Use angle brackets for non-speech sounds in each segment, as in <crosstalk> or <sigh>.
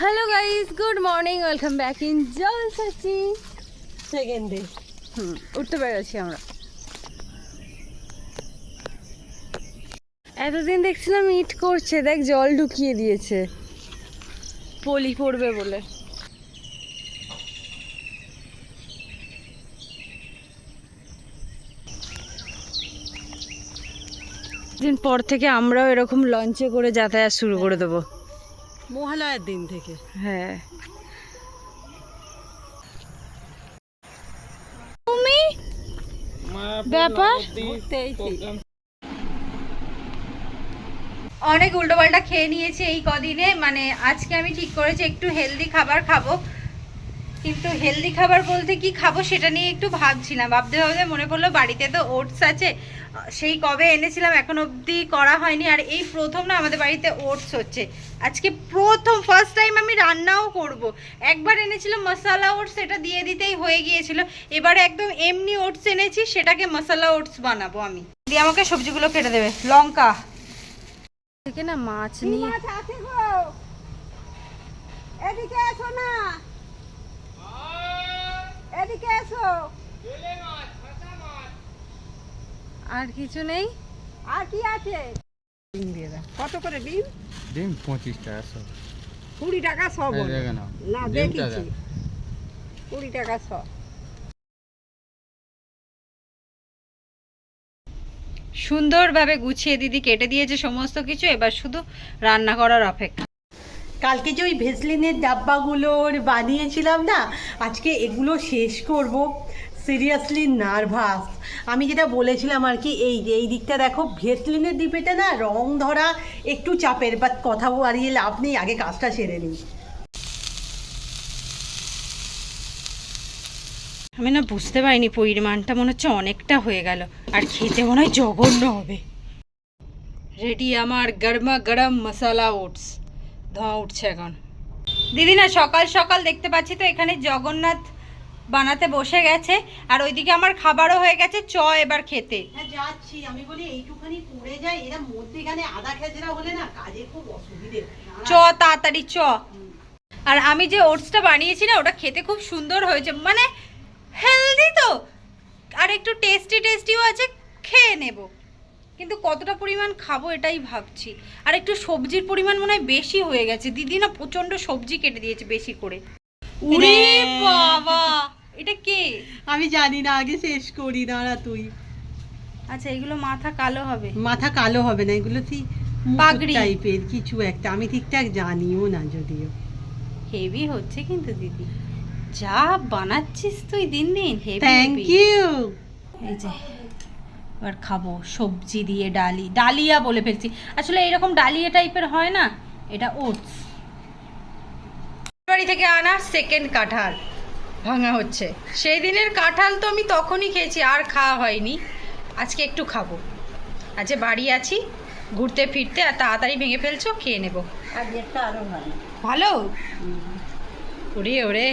Hello guys good morning welcome back in জল সাচি সেকেন্ডে হুম উঠতে পেরেছি আমরা। এতদিন দেখছিলাম ইট করছে। দেখ জল ঢুকিয়ে দিয়েছে। পলি পড়বে বলে। দিন পর থেকে আমরাও এরকম লঞ্চে করে যাতায়াত শুরু করে দেবো। মহালয়ার দিন থেকে। হ্যাঁ। তুমি? ব্যাপার? অনেক উল্টোপাল্টা খেয়ে নিয়েছি এই কদিনে। মানে আজকে আমি ঠিক করেছি একটু হেলদি খাবার খাব। কিন্তু হেলদি খাবার বলতে কি খাব সেটা নিয়ে একটু ভাবছিলাম। ভাবতে ভাবতে মনে পড়ল বাড়িতে তো ওটস আছে। সেই কবে এনেছিলাম এখন অবধি করা হয়নি। আর এই প্রথম না আমাদের বাড়িতে ওটস হচ্ছে। আজকে প্রথম ফার্স্ট টাইম আমি রান্নাও করব। একবার এনেছিলাম মশালা ওটস সেটা দিয়ে দিতেই হয়ে গিয়েছিল। এবারে একদম এমনি ওটস এনেছি সেটাকে মশালা ওটস বানাবো আমি। দিয়ে আমাকে সবজিগুলো কেটে দেবে। লঙ্কা। থেকে না মাছ নিয়ে এদিকে এসো না এদিকে এসো আর কিছু নেই? আর কি আছে? ডিম দিয়ে দাও। কত করে ডিম? ডিম পঁচিশ টাকা সব। কুড়ি টাকা সব না দেখেছি। কুড়ি টাকা সব। সুন্দরভাবে গুছিয়ে দিদি কেটে দিয়েছে সমস্ত কিছু এবার শুধু রান্না করার অপেক্ষা। কালকে যে ওই ভেসলিনের ডাব্বাগুলোর বানিয়েছিলাম না আজকে এগুলো শেষ করব। সিরিয়াসলি নার্ভাস আমি যেটা বলেছিলাম আর কি, এই যে এই দিকটা দেখো ভেসলিনের ডিপেটা না রং ধরা একটু চাপের বাট কথা বাড়িয়ে লাভ নেই, আগে কাজটা সেরে নিই। আমি না বুঝতে পারিনি পরিমাণটা, মনে হচ্ছে অনেকটা হয়ে গেল। আর খেতে মনে হয় জঘন্য হবে। রেডি আমার গরমা গরম মশলা ওটস ধোঁয়া উঠছে এখন। দিদি না সকাল সকাল দেখতে পাচ্ছি তো এখানে জগন্নাথ বানাতে বসে গেছে আর ওইদিকে আমার খাবারও হয়ে গেছে চ এবার খেতে। হ্যাঁ যাচ্ছি। আমি বলি এইটুখানি পড়ে যায় এরা মধ্যেখানে আদা খেজরা হলে না কাজে খুব অসুবিধে চ তাড়াতাড়ি চ। আর আমি যে ওটসটা বানিয়েছি না ওটা খেতে খুব সুন্দর হয়েছে। মানে হেলদি তো। আর একটু টেস্টি টেস্টিও আছে খেয়ে নেব। কিন্তু কতটা পরিমাণ খাব এটাই ভাবছি। আর একটু সবজির পরিমাণ মনে হয় বেশি হয়ে গেছে। দিদি না প্রচণ্ড সবজি কেটে দিয়েছে বেশি করে। উরে বাবা! এটা কে? আমি জানি না আগে শেষ করি দাঁড়া তুই। আচ্ছা এগুলো মাথা কালো হবে। মাথা কালো হবে না এগুলো কি পাগড়ি। টাইপের কিছু একটা। আমি ঠিকঠাক জানিও না যদিও। হেভি হচ্ছে কিন্তু দিদি। যা বানাচ্ছিস তুই দিন দিন হেভি। থ্যাংক ইউ এই যে এবার খাব সবজি দিয়ে ডালি। ডালিয়া বলে ফেলছি। আসলে এরকম ডালিয়া টাইপের হয় না এটা ওটস। বাড়ি থেকে আনা সেকেন্ড কাঁঠাল। ভাঙা হচ্ছে। সেই দিনের কাঁঠাল তো আমি তখনই খেয়েছি আর খাওয়া হয়নি। আজকে একটু খাব। আজকে বাড়ি আছি ঘুরতে ফিরতে আর তাড়াতাড়ি ভেঙে ফেলছো খেয়ে নেব। ভালো। ওরে ওরে।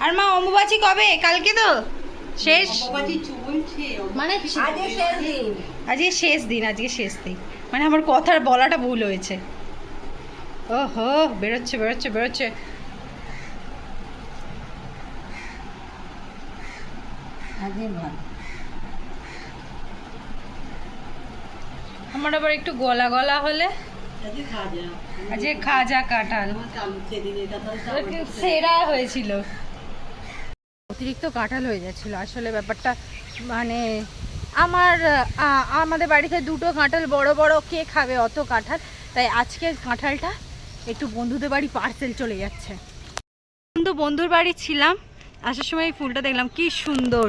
আর মা অম্বুবাচী কবে? কালকে তো? শেষ? মানে আজকে শেষ দিন আজকে শেষ দিন। মানে আমার কথার বলাটা ভুল হয়েছে। ওহো বেরোচ্ছে বেরোচ্ছে বেরোচ্ছে। আগে ভালো। আমার আবার একটু গলা গলা হলে? আগে খাজা। কাঁঠাল। সেরা হয়েছিল। অতিরিক্ত কাঁঠাল হয়ে যাচ্ছিল। আসলে ব্যাপারটা মানে আমার আমাদের বাড়িতে দুটো কাঁঠাল বড় বড় কে খাবে অত কাঁঠাল? তাই আজকের কাঁঠালটা একটু বন্ধুদের বাড়ি পার্সেল চলে যাচ্ছে। বন্ধু বন্ধুর বাড়ি ছিলাম। আসার সময় এই ফুলটা দেখলাম কি সুন্দর।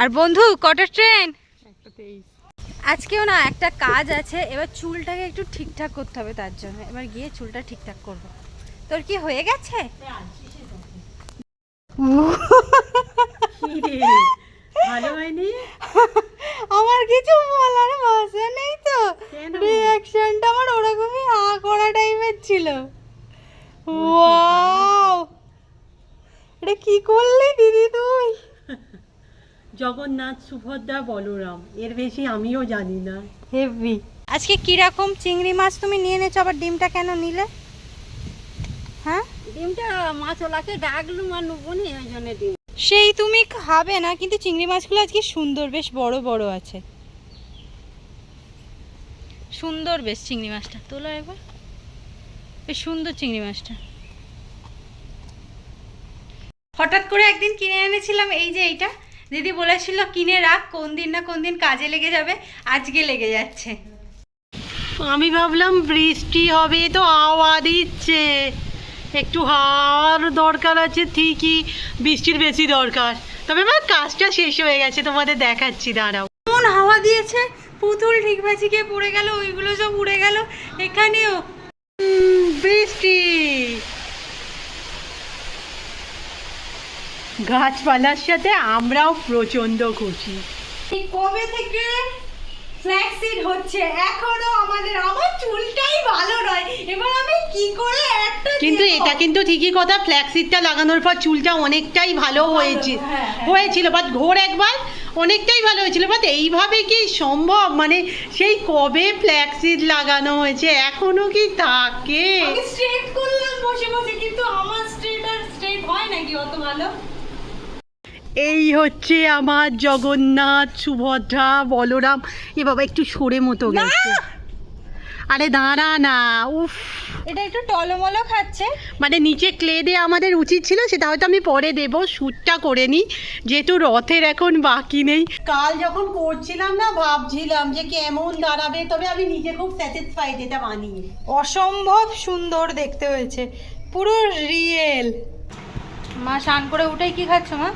আর বন্ধু কটার ট্রেন আজকেও না একটা কাজ আছে এবার চুলটাকে একটু ঠিকঠাক করতে হবে তার জন্য। এবার গিয়ে চুলটা ঠিকঠাক করব। তোর কি হয়ে গেছে? আমার কিছু বলার ভাষা নেই তো? রিয়াকশনটা আমার ওরকমই হা করা টাইপের ছিল। ওয়াও এটা কি করলি দিদি তুই? <laughs> জগন্নাথ সুভদ্রা বলরাম। এর বেশি আমিও জানি না। হেভি। আজকে কীরকম চিংড়ি মাছ তুমি নিয়ে এনেছো আবার ডিমটা কেন নিলে? হ্যাঁ? ডিমটা মাছওয়ালাকে ডাকলুম আর নুবনি ওই জন্য ডিম। সেই তুমি খাবে না কিন্তু চিংড়ি মাছগুলো আজকে সুন্দর বেশ বড় বড় আছে। সুন্দর বেশ চিংড়ি মাছটা তোলো একবার। বেশ সুন্দর চিংড়ি মাছটা। হঠাৎ করে একদিন কিনে এনেছিলাম এই যে এইটা। দিদি বলেছিল কিনে রাখ কোন দিন না কোন দিন কাজে লেগে যাবে আজকে লেগে যাচ্ছে। আমি ভাবলাম বৃষ্টি হবে তো হাওয়া দিচ্ছে। একটু হাওয়ার দরকার আছে ঠিকই বৃষ্টির বেশি দরকার। তবে আমার কাজটা শেষ হয়ে গেছে তোমাদের দেখাচ্ছি দাঁড়াও। কেমন হাওয়া দিয়েছে? পুতুল ঠিক বাজি গিয়ে পড়ে গেল ওইগুলো সব উড়ে গেল এখানেও। বৃষ্টি! গাছপালার সাথে আমরাও প্রচণ্ড খুশি। কবে থেকে ফ্ল্যাক্সিড হচ্ছে? এখনও আমাদের আমার চুলটাই ভালো নয়। এবার আমি কি করে একটা কিন্তু এটা কিন্তু ঠিকই কথা ফ্ল্যাক্সিডটা লাগানোর পর চুলটা অনেকটাই ভালো হয়েছে হ্যাঁ, হ্যাঁ। হয়েছিল বাট ঘোর একবার অনেকটাই ভালো হয়েছিল। বাট এইভাবে কি সম্ভব? মানে সেই কবে ফ্ল্যাক্সিড লাগানো হয়েছে? এখনও কি তাকে স্ট্রেট করলাম বসে বসে কিন্তু আমার স্ট্রেট আর স্ট্রেট হয় নাকি? অত ভালো? এই হচ্ছে আমার জগন্নাথ সুভদ্রা বলরাম। এ বাবা একটু সরে মতো গেছে। আরে দাঁড়া না উফ। এটা একটু টলমলো খাচ্ছে। মানে নিচে ক্লে দিয়ে আমাদের উচিত ছিল সেটা হয়তো আমি পরে দেব শ্যুটটা করে নিই। যেহেতু রথের এখন বাকি নেই। কাল যখন করছিলাম না ভাবছিলাম যে কেমন দাঁড়াবে তবে আমি নিজে খুব স্যাটিসফাইড এটা বানিয়ে। অসম্ভব সুন্দর দেখতে হয়েছে। পুরো রিয়েল মা স্নান করে উঠেই কি খাচ্ছ মা?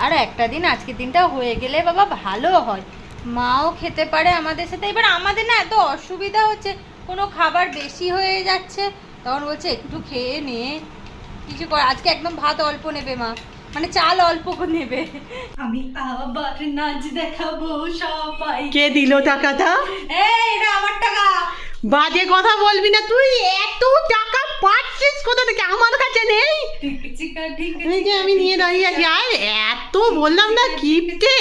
আর একটা দিন আজকের দিনটা হয়ে গেলে বাবা ভালো হয়। মাও খেতে পারে আমাদের সাথে। এবার আমাদের না এত অসুবিধা হচ্ছে। কোনো খাবার বেশি হয়ে যাচ্ছে। তখন বলছে একটু খেয়ে নে। কিছু কর আজকে একদম ভাত অল্প নেবে মা। মানে চাল অল্প করে নেবে। আমি আবার নাচ দেখাবো সবাই কে দিল টাকাটা? এই এটা আমার টাকা। বাজে কথা বলবি না তুই। এত টাকা পাচ্ছিস কোথা থেকে? আমার কাছে নেই। এই যে আমি নিয়ে দাঁড়িয়ে আছি। আর এত বললাম না কিপটে।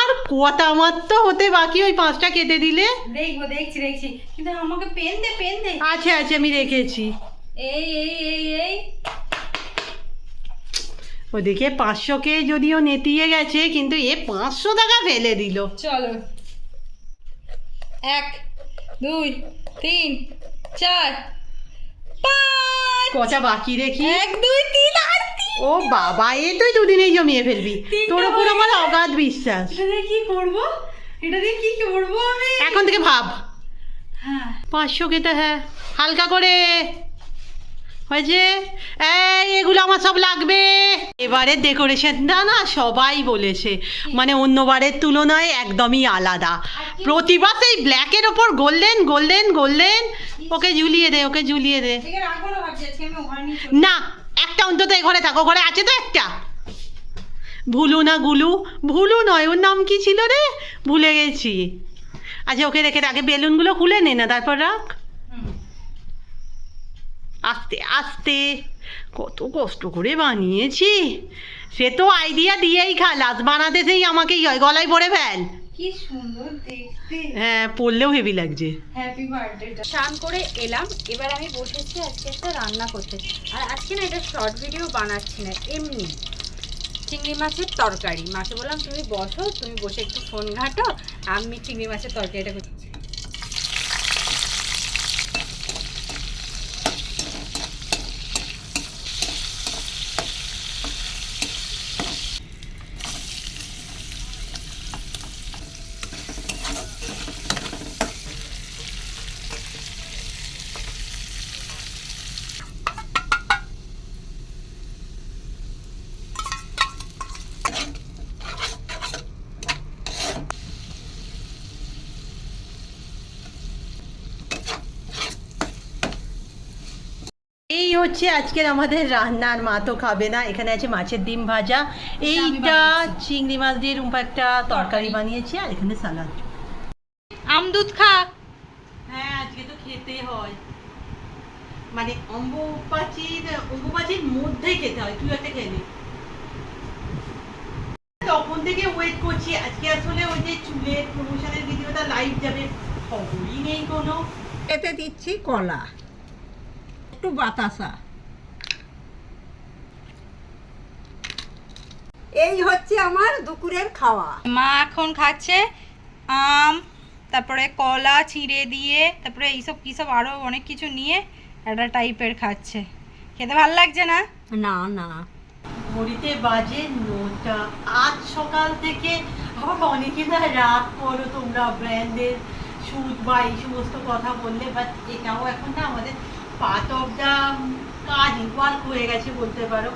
আর কটা আমার তো হতে বাকি ওই পাঁচটা কেটে দিলে। দেখব দেখছি দেখছি। কিন্তু আমাকে পেন দে পেন দে। আছে আছে আমি রেখেছি। এই এই এই এই। ওদিকে পাঁচশোকে যদিও নেতিয়ে গেছে কিন্তু এ পাঁচশো টাকা ফেলে দিল। চলো। এক দুই তিন চার। কটা বাকি রেখি এক দুই তিন আর ও বাবা এ তুই দুদিনেই জমিয়ে ফেলবি। তোর উপর আমার অগাধ বিশ্বাস। কি করব? এটা দিয়ে কি করব আমি? এখন থেকে ভাব। হ্যাঁ। পাঁচশো কেটে হ্যাঁ হালকা করে। হয়েছে? এই এগুলো আমার সব লাগবে। এবারে ডেকোরেশনটা না সবাই বলেছে। মানে অন্যবারের তুলনায় একদমই আলাদা। প্রতিবার সেই ব্ল্যাকের ওপর গোল্ডেন গোল্ডেন গোল্ডেন ওকে ঝুলিয়ে দে ওকে ঝুলিয়ে দে। না একটা অন্তত এ ঘরে থাকো ঘরে আছে তো একটা। ভুলু না গুলু ভুলু নয় ওর নাম কি ছিল রে? ভুলে গেছি। আচ্ছা ওকে রেখে। আগে বেলুনগুলো খুলে নে না তারপর রাখ। আস্তে আস্তে। কত কষ্ট করে বানিয়েছি। সে তো আইডিয়া দিয়েই খালাস বানাতে সেই আমাকেই হয় গলায় পড়ে ফেল। কি সুন্দর দেখতে। হ্যাঁ পড়লেও হেভি লাগছে। হ্যাপি বার্থডে স্নান করে এলাম। এবার আমি বসেছি আজকে একটা রান্না করতে। আর আজকে না এটা শর্ট ভিডিও বানাচ্ছি না এমনি। চিংড়ি মাছের তরকারি। মাকে বললাম তুমি বসো তুমি বসে একটু ফোন ঘাটো। আমি চিংড়ি মাছের তরকারিটা করছি এই হচ্ছে আজকের আমাদের রান্নার মা তো খাবে না। এখানে আছে মাছের ডিম ভাজা। এইটা চিংড়ি মাছ দিয়ে রুম্পা একটা তরকারি। বানিয়েছি আর এখানে সালাদ। আম দুধ খা। হ্যাঁ আজকে তো খেতে হয়। মানে মধ্যে খেতে হয়। তুই একটা খেলি তখন থেকে ওয়েট করছি। আজকে আসলে ওই যে চুলের প্রমোশনের ভিডিওটা লাইভ যাবে খবরই নেই কোনো। এতে দিচ্ছি কলা। একটু বাতাসা। এই হচ্ছে আমার দুপুরের খাওয়া। মা এখন খাচ্ছে আম তারপরে কলা চিড়ে দিয়ে তারপরে এইসব কী সব আরও অনেক কিছু নিয়ে একটা টাইপের খাচ্ছে। খেতে ভালো লাগছে না? না না। ঘড়িতে বাজে নটা। আজ সকাল থেকে আমার অনেকে না রাগ করো তোমরা ব্র্যান্ডের সুদ বা এই সমস্ত কথা বললে বাট এটাও এখন না আমাদের পার্ট অফ দ্য কাজ ওয়ার্ক হয়ে গেছে বলতে পারো।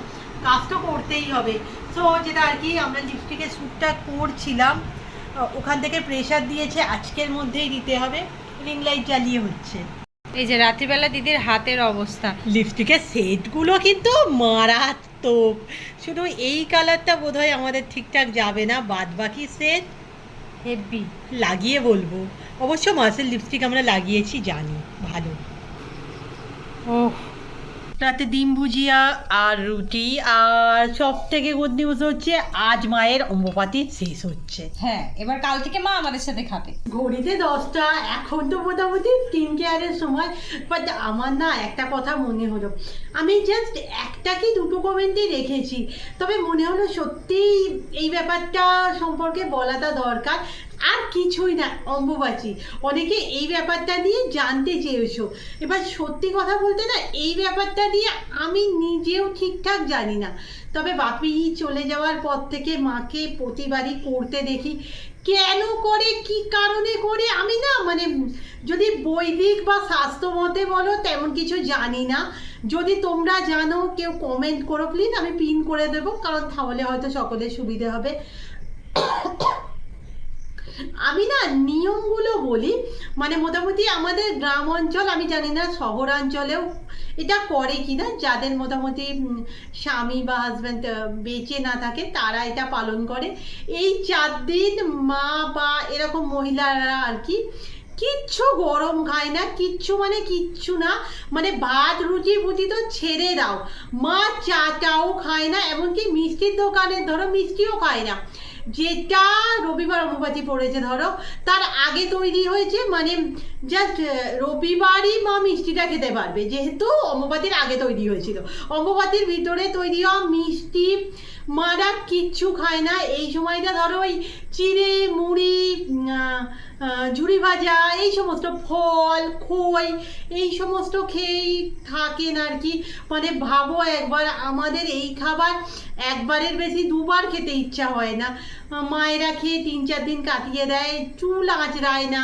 কাজ তো করতেই হবে। সো যেটা আর কি আমরা লিপস্টিকের শ্যুটটা করছিলাম ওখান থেকে প্রেশার দিয়েছে আজকের মধ্যেই দিতে হবে রিং লাইট জ্বালিয়ে হচ্ছে। এই যে রাত্রিবেলা দিদির হাতের অবস্থা। লিপস্টিকের সেটগুলো কিন্তু মারাত্মক। শুধু এই কালারটা বোধহয় আমাদের ঠিকঠাক যাবে না বাদ বাকি সেট হেভি লাগিয়ে বলব। অবশ্য মাসের লিপস্টিক আমরা লাগিয়েছি জানি ভালো। ওহ। রাতে ডিম ভুজিয়া আর রুটি আর সব থেকে গুড নিউজ হচ্ছে আজ মায়ের অম্বপাতি শেষ হচ্ছে। হ্যাঁ এবার কাল থেকে মা আমাদের সাথে খাবে। ঘড়িতে দশটা এখন তো মোটামুটি স্কিন কেয়ারের সময়। বাট আমার না একটা কথা মনে হলো। আমি জাস্ট একটা কি দুটো কমেন্টই রেখেছি। তবে মনে হলো সত্যিই এই ব্যাপারটা সম্পর্কে বলাটা দরকার। আর কিছুই না, অম্বুবাচী। অনেকে এই ব্যাপারটা নিয়ে জানতে চেয়েছো। এবার সত্যি কথা বলতে না, এই ব্যাপারটা নিয়ে আমি নিজেও ঠিকঠাক জানি না। তবে বাপি চলে যাওয়ার পর থেকে মাকে প্রতিবারই করতে দেখি, কেন করে, কি কারণে করে, আমি না মানে যদি বৈদিক বা স্বাস্থ্য মতে বলো, তেমন কিছু জানি না। যদি তোমরা জানো, কেউ কমেন্ট করো প্লিজ আমি পিন করে দেবো, কারণ তাহলে হয়তো সকলের সুবিধে হবে। আমি না নিয়মগুলো বলি মানে মোটামুটি আমাদের গ্রাম অঞ্চল আমি জানি না শহরাঞ্চলেও এটা করে কি না যাদের মোটামুটি স্বামী বা হাজব্যান্ড বেঁচে না থাকে, তারা এটা পালন করে। এই চার দিন মা বা এরকম মহিলারা আর কি, কিচ্ছু গরম খায় না, কিচ্ছু মানে কিচ্ছু না মানে ভাত, রুটি ফুটি তো ছেড়ে দাও। মা চাটাও খায় না, এমনকি মিষ্টির দোকানের ধরো মিষ্টিও খায় না। যেটা রবিবার অম্বুবাচী পড়েছে, ধরো। তার আগে তৈরি হয়েছে মানে জাস্ট রবিবারই মা মিষ্টিটা খেতে পারবে, যেহেতু অম্বুবাতির আগে তৈরি হয়েছিল। অম্বুবাতির ভিতরে তৈরি হওয়া মিষ্টি, মারা কিচ্ছু খায় না। এই সময়টা ধরো ওই চিড়ে, মুড়ি ঝুড়ি ভাজা, এই সমস্ত ফল, খই, এই সমস্ত খেয়েই থাকেন আর কি। মানে ভাবো একবার, আমাদের এই খাবার একবারের বেশি দুবার খেতে ইচ্ছা হয় না। মায়েরা খেয়ে তিন চার দিন কাটিয়ে দেয়, চুল আঁচড়ায় না।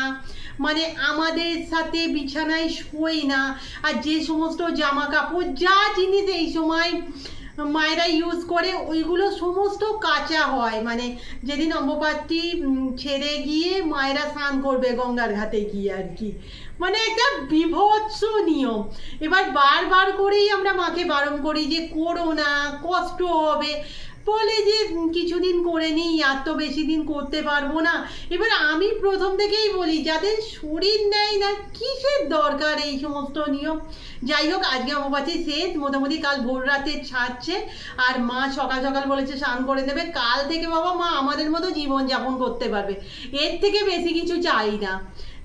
মানে আমাদের সাথে বিছানায় শোয় না। আর যে সমস্ত জামা কাপড় যা জিনিস এই সময় মায়েরা ইউজ করে, ওইগুলো সমস্ত কাঁচা হয়। মানে যেদিন অম্বপাতটি ছেড়ে গিয়ে মায়েরা স্নান করবে গঙ্গার ঘাটে গিয়ে আর কি। মানে একটা বিভৎস নিয়ম। এবার বারবার করেই আমরা মাকে বারণ করি যে, করো না, কষ্ট হবে। বলে যে কিছুদিন করে নিই, আর তো বেশি দিন করতে পারব না। এবার আমি প্রথম থেকেই বলি, যাদের শরীর নেয় না, কিসের দরকার এই সমস্ত নিয়ম? যাই হোক, আজকে অমাবাসী শেষ মোটামুটি কাল ভোর রাতে ছাড়ছে, আর মা সকাল সকাল বলেছে, স্নান করে দেবে কাল থেকে বাবা মা আমাদের মতো জীবন যাপন করতে পারবে। এর থেকে বেশি কিছু চাই না।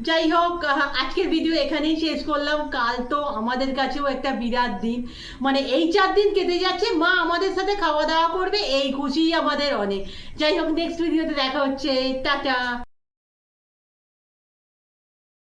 যাই হোক আজকের ভিডিও এখানেই শেষ করলাম। কাল তো আমাদের কাছেও একটা বিরাট দিন। মানে এই চার দিন কেটে যাচ্ছে, মা আমাদের সাথে খাওয়া দাওয়া করবে, এই খুশি আমাদের অনেক। যাই হোক নেক্সট ভিডিওতে দেখা হচ্ছে। টাটা।